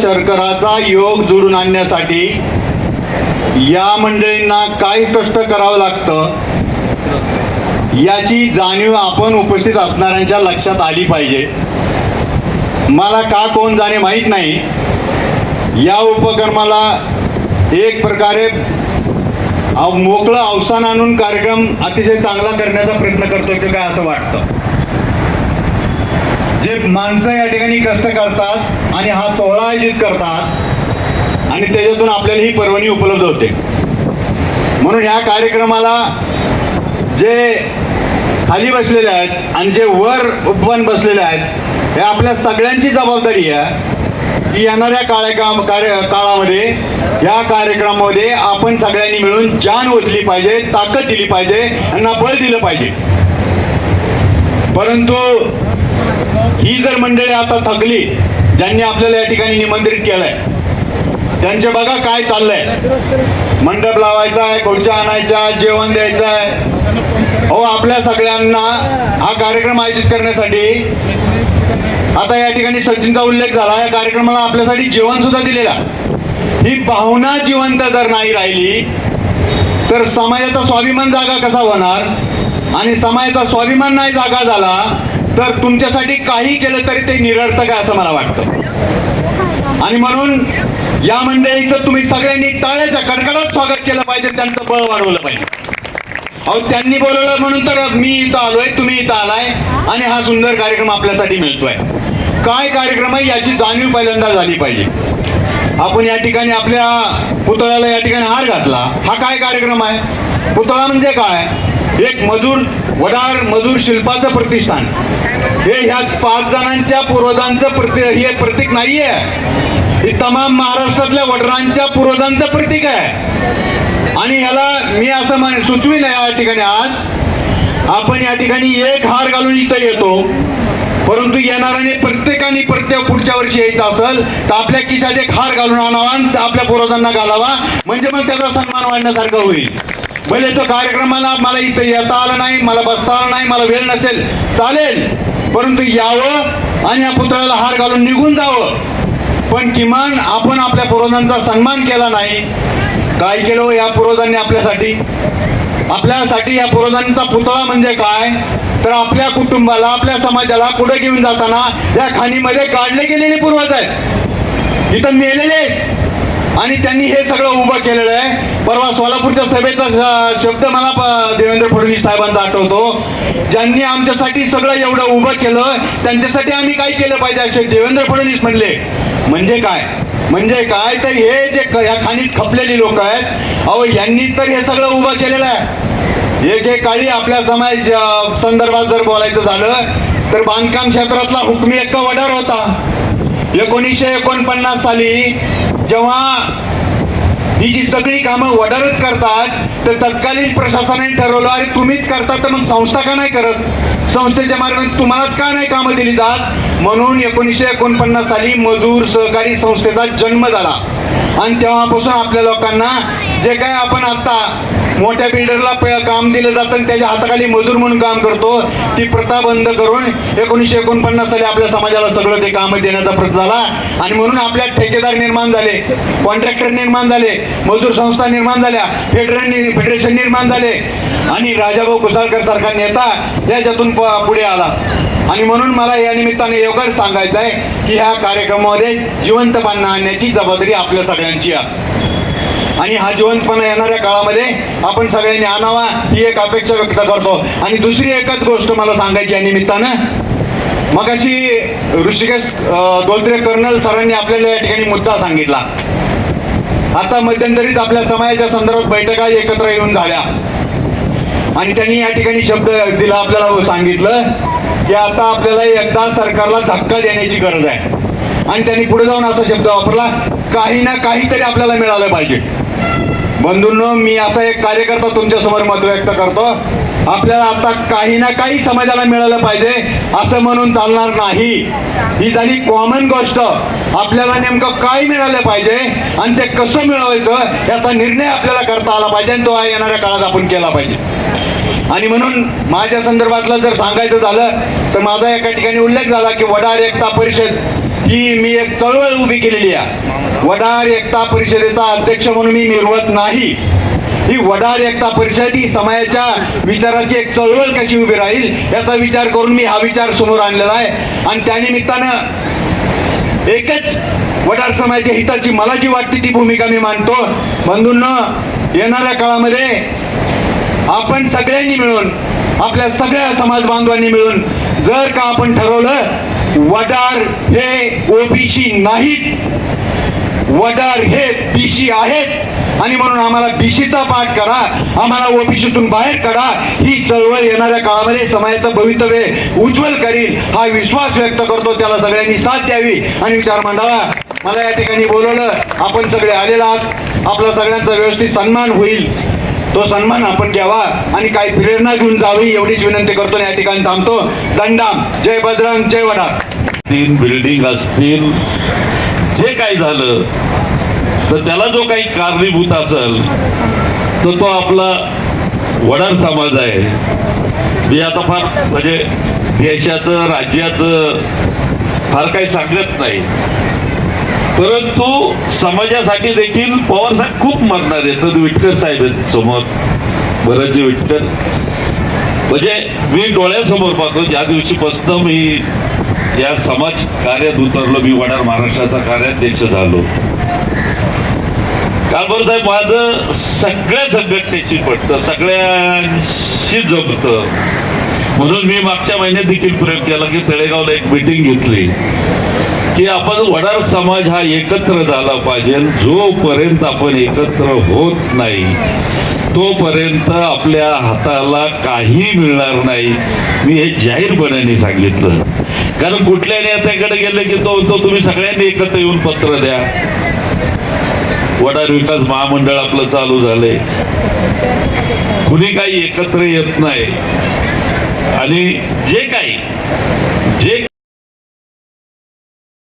शर्कराचा योग जुळून आणण्यासाठी या मंडळींना काय कष्ट करावं लागतं याची जाणीव आपण उपस्थित असणाऱ्यांच्या लक्षात आली पाहिजे. मला का कोण जाणे माहीत नाही. या उपक्रमाला एक प्रकारे मोकळं अवसान आणून कार्यक्रम अतिशय चांगला करण्याचा प्रयत्न करतो की काय असं वाटतं? जे माणसं या ठिकाणी कष्ट करतात आणि हा सोहळा आयोजित करतात आणि त्याच्यातून आपल्याला ही पर्वणी उपलब्ध होते. म्हणून ह्या कार्यक्रमाला जे खाली बसलेले आहेत आणि जे वर उपवन बसलेले आहेत हे आपल्या सगळ्यांची जबाबदारी आहे की येणाऱ्या काळ्या कार्य काळामध्ये या कार्यक्रमामध्ये आपण सगळ्यांनी मिळून जान ओतली पाहिजे ताकद दिली पाहिजे यांना बळ दिलं पाहिजे. परंतु ही जर मंडळी आता थकली ज्यांनी आपल्याला या ठिकाणी निमंत्रित केलंय त्यांचे बघा काय चाललंय. मंडप लावायचा आहे खुर्च्या आणायच्या जेवण द्यायचं आहे. हो आपल्या सगळ्यांना हा कार्यक्रम आयोजित करण्यासाठी आता या ठिकाणी सचिनचा उल्लेख झाला. या कार्यक्रमाला आपल्यासाठी जेवण सुद्धा दिलेला ही भावना जिवंत जर नाही राहिली तर समाजाचा स्वाभिमान जागा कसा होणार? आणि समाजाचा स्वाभिमान नाही जागा झाला तर तुमच्यासाठी काही केलं तरी ते निरर्थक आहे असं मला वाटतं. आणि म्हणून या मंडळीचं तुम्ही सगळ्यांनी टाळ्याच्या कडकडात स्वागत केलं पाहिजे त्यांचं बळ वाढवलं पाहिजे. अहो त्यांनी बोलवलं म्हणून तर मी इथं आलोय तुम्ही इथं आलाय आणि हा सुंदर कार्यक्रम आपल्यासाठी मिळतोय. काय कार्यक्रम आहे याची जाणीव पहिल्यांदा झाली पाहिजे. आपण या ठिकाणी आपल्या पुतळ्याला या ठिकाणी हार घातला. हा काय कार्यक्रम आहे? पुतळा म्हणजे काय? एक मजूर वडार मजूर शिल्पाचं प्रतिष्ठान. हे ह्या पाच जणांच्या पूर्वजांचं प्रति हे प्रतीक नाहीये. हे तमाम महाराष्ट्रातल्या वडरांच्या पूर्वजांचं प्रतीक आहे. आणि ह्याला मी असं म्हण आहे या ठिकाणी आज. आपण या ठिकाणी एक हार घालून इथं येतो. परंतु येणाऱ्याने प्रत्येकाने प्रत्येक पुढच्या वर्षी यायचं असेल तर आपल्या खिशात एक हार घालून आणावा आणि आपल्या पूर्वजांना घालावा. म्हणजे मग त्याचा सन्मान वाढण्यासारखं होईल. पहिले तो कार्यक्रमाला मला इथं येता आलं नाही मला बसता आलं नाही मला वेळ नसेल. चालेल. परंतु यावं आणि या पुतळ्याला हार घालून निघून जावं. पण किमान आपण आपल्या पूर्वजांचा सन्मान केला नाही. काय केलं हो या पूर्वजांनी आपल्यासाठी? आपल्यासाठी या पूर्वजांचा पुतळा म्हणजे काय? तर आपल्या कुटुंबाला आपल्या समाजाला पुढे घेऊन जाताना या खाणीमध्ये काढले गेलेले पूर्वज आहेत. इथं मेलेले आणि त्यांनी हे सगळं उभं केलेलं आहे. परवा सोलापूरच्या सभेचा शब्द मला देवेंद्र फडणवीस साहेबांचा आठवतो. ज्यांनी आमच्यासाठी सगळं एवढं उभं केलं त्यांच्यासाठी आम्ही काय केलं पाहिजे? असे देवेंद्र फडणवीस म्हणले. म्हणजे काय? म्हणजे काय? तर हे जे या खाणीत खपलेली लोक आहेत अहो यांनी तर हे सगळं उभं केलेलं आहे. एक एक काळी आपल्या समाज संदर्भात जर बोलायचं झालं तर बांधकाम क्षेत्रातला हुकमी एक वडार होता. एकोणीसशे एकोणपन्नास साली जेव्हा ही जी सगळी कामं वडारच करतात तर तत्कालीन प्रशासनाने ठरवलं अरे तुम्हीच करता तर मग संस्था का नाही करत? संस्थेच्या मार्फत तुम्हालाच का नाही कामं दिली जात? म्हणून एकोणीसशे एकोणपन्नास साली मजूर सहकारी संस्थेचा जन्म झाला. आणि तेव्हापासून आपल्या लोकांना जे काय आपण आता मोठ्या बिल्डरला काम दिलं जातं आणि त्याच्या हाताखाली मजूर म्हणून काम करतो. ती प्रथा बंद करून एकोणीसशे एकोणपन्नास साली आपल्या समाजाला सगळं ते काम देण्याचा प्रयत्न झाला. आणि म्हणून आपल्या ठेकेदार निर्माण झाले कॉन्ट्रॅक्टर निर्माण झाले मजूर संस्था निर्माण झाल्या फेडरेशन फेडरेशन निर्माण झाले. आणि राजाभाऊ कुसाळकर सारखा नेता याच्यातून प- पुढे आला. आणि म्हणून मला या निमित्ताने एवढंच सांगायचं आहे की ह्या कार्यक्रमामध्ये जिवंतपणा आणण्याची जबाबदारी आपल्या सगळ्यांची आहे. आणि हा जिवंतपणा येणाऱ्या काळामध्ये आपण सगळ्यांनी आणावा ही एक अपेक्षा व्यक्त करतो. आणि दुसरी एकच गोष्ट मला सांगायची या निमित्तानं. मग अशी ऋषिकेश अं, दोलत्रे कर्नल सरांनी आपल्याला या ठिकाणी मुद्दा सांगितला. आता मध्यंतरीच आपल्या समाजाच्या संदर्भात बैठका एकत्र येऊन झाल्या. आणि त्यांनी या ठिकाणी शब्द दिला आपल्याला सांगितलं की आता आपल्याला एकदा सरकारला धक्का देण्याची गरज आहे. आणि त्यांनी पुढे जाऊन असा शब्द वापरला काही ना काहीतरी आपल्याला मिळालं पाहिजे. बंधूंनो मी असा एक कार्यकर्ता तुमच्यासमोर मत व्यक्त करतो. आपल्याला आता काही ना काही समाजाला मिळालं पाहिजे असं म्हणून चालणार नाही. ही झाली कॉमन गोष्ट. आपल्याला नेमकं काय मिळालं पाहिजे आणि ते कसं मिळवायचं याचा निर्णय आपल्याला करता आला पाहिजे आणि तो येणाऱ्या काळात आपण केला पाहिजे. आणि म्हणून माझ्या संदर्भातलं जर सांगायचं झालं तर माझा एका ठिकाणी उल्लेख झाला की वडार एकता परिषद ही मी एक चळवळ उभी केलेली आहे. वडार एकता परिषदेचा अध्यक्ष म्हणून मी मिरवत नाही. ही वडार एकता परिषद ही समाजाच्या विचाराची एक चळवळ कशी उभी राहील याचा विचार करून मी हा विचार समोर आणलेला आहे. आणि त्यानिमित्तानं एकच वडार समाजाच्या हिताची मला जी वाटते ती भूमिका मी मांडतो. बंधूंना येणाऱ्या काळामध्ये आपण सगळ्यांनी मिळून आपल्या सगळ्या समाज बांधवांनी मिळून जर का आपण ठरवलं वडार हे ओबीसी नाहीत. वडार हे बीसी आहेत. आणि म्हणून आम्हाला बीसीचा पाठ करा. आम्हाला ओबीसीतून बाहेर काढा. ही चळवळ येणाऱ्या काळामध्ये समाजाचं भवितव्य उज्ज्वल करील हा विश्वास व्यक्त करतो. त्याला सगळ्यांनी साथ द्यावी. आणि विचार मांडावा मला या ठिकाणी बोलवलं. आपण सगळे आलेला आहात. आपला सगळ्यांचा व्यवस्थित सन्मान होईल. तो सन्मान आपण घ्यावा आणि काही प्रेरणा घेऊन जावी एवढीच विनंती करतो या ठिकाणी थांबतो. दंडाम. जय बजरंग जय वडा तीन बिल्डिंग असतील जे काही झालं तर त्याला जो काही कारणीभूत असेल तर तो आपला वडार समाज आहे. मी आता फार म्हणजे देशाचं राज्याचं फार काही सांगत नाही. परंतु समाजासाठी देखील पवार साहेब खूप मरणार आहेत. तर विठ्ठल साहेब समोर बरंचसे विठ्ठल. म्हणजे मी डोळ्यासमोर पाहतो ज्या दिवशीपासून मी या समाज कार्यात उतरलो मी वडार महाराष्ट्राचा कार्याध्यक्ष झालो. कालभर साहेब माझं सगळ्या संघटनेशी पडतं सगळ्यांशी जमतं. म्हणून मी मागच्या महिन्यात देखील प्रयोग केला की तळेगावला एक मिटिंग घेतली. की आपण वडार समाज हा एकत्र झाला पाहिजे. जोपर्यंत आपण एकत्र होत नाही तोपर्यंत आपल्या हाताला काही मिळणार नाही. मी हे जाहीरपणाने सांगितलं. कारण कुठल्या नेत्याकडे गेले की तो तो तुम्ही सगळ्यांनी एकत्र येऊन पत्र द्या. वडार विकास महामंडळ आपलं चालू झालंय. कुणी काही एकत्र येत नाही. आणि जे काही